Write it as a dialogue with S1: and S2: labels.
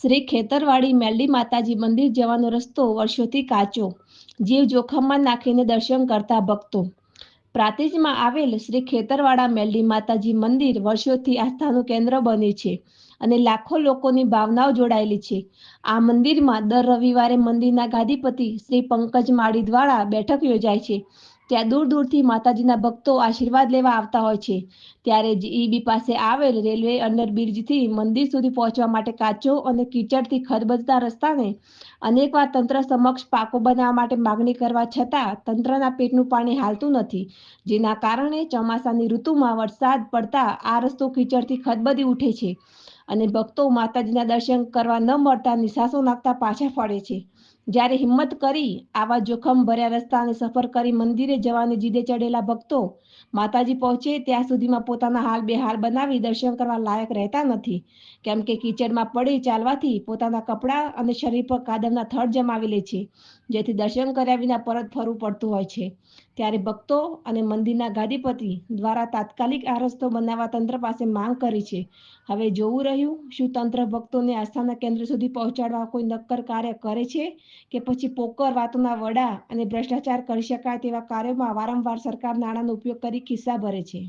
S1: શ્રી ખેતરવાડી મેલડી માતાજી મંદિર જવાનો રસ્તો વર્ષોથી કાચો. જીવ જોખમમાં નાખીને દર્શન કરતા ભક્તો. પ્રાતિજમાં આવેલ શ્રી ખેતરવાડા મેલડી માતાજી મંદિર વર્ષોથી આસ્થાનું કેન્દ્ર બન્યું છે અને લાખો લોકોની ભાવનાઓ જોડાયેલી છે. આ મંદિરમાં દર રવિવારે મંદિરના ગાદીપતિ શ્રી પંકજ માળી દ્વારા બેઠક યોજાય છે. ત્યાં દૂર દૂરથી માતાજીના ભક્તો આશીર્વાદ લેવા આવતા હોય છે. ત્યારે જીઈબી પાસે આવેલ રેલવે અંડરબ્રિજથી મંદિર સુધી પહોંચવા માટે કાચો અને કીચડથી ખદબદતા રસ્તાને અનેકવાર તંત્ર સમક્ષ પાકો બનાવવા માટે માગણી કરવા છતાં તંત્રના પેટનું પાણી હાલતું નથી, જેના કારણે ચોમાસાની ઋતુમાં વરસાદ પડતા આ રસ્તો કીચડથી ખદબદી ઉઠે છે. અને ભક્તો માતાજીના દર્શન કરવા ન મળતા નિશાસો નાખતા પાછા ફરે છે. જ્યારે હિંમત કરી આવા જોખમ ભર્યા રસ્તાને સફર કરી મંદિરે જવાની જીદે ચડેલા ભક્તો માતાજી પહોંચે ત્યાં સુધીમાં પોતાના હાલ બેહાલ બનાવી દર્શન કરવા લાયક રહેતા નથી. કેમ કે કીચડમાં પડી ચાલવાથી પોતાના કપડાં અને શરીર પર કાદવના થડ જમાવી લે છે. જેથી દર્શન કર્યા વિના પરત ફરવું પડતું હોય છે. ત્યારે ભક્તો અને મંદિરના ગાદીપતિ દ્વારા તાત્કાલિક આ રસ્તો બનાવવા તંત્ર પાસે માંગ કરી છે. હવે જોવું રહ્યું, શું તંત્ર ભક્તોને આસ્થાના કેન્દ્ર સુધી પહોંચાડવા કોઈ નક્કર કાર્ય કરે છે કે પછી પોકર વાતોના વડા અને ભ્રષ્ટાચાર કરી શકાય તેવા કાર્યોમાં વારંવાર સરકાર નાણાંનો ઉપયોગ કરી ખિસ્સા ભરે છે?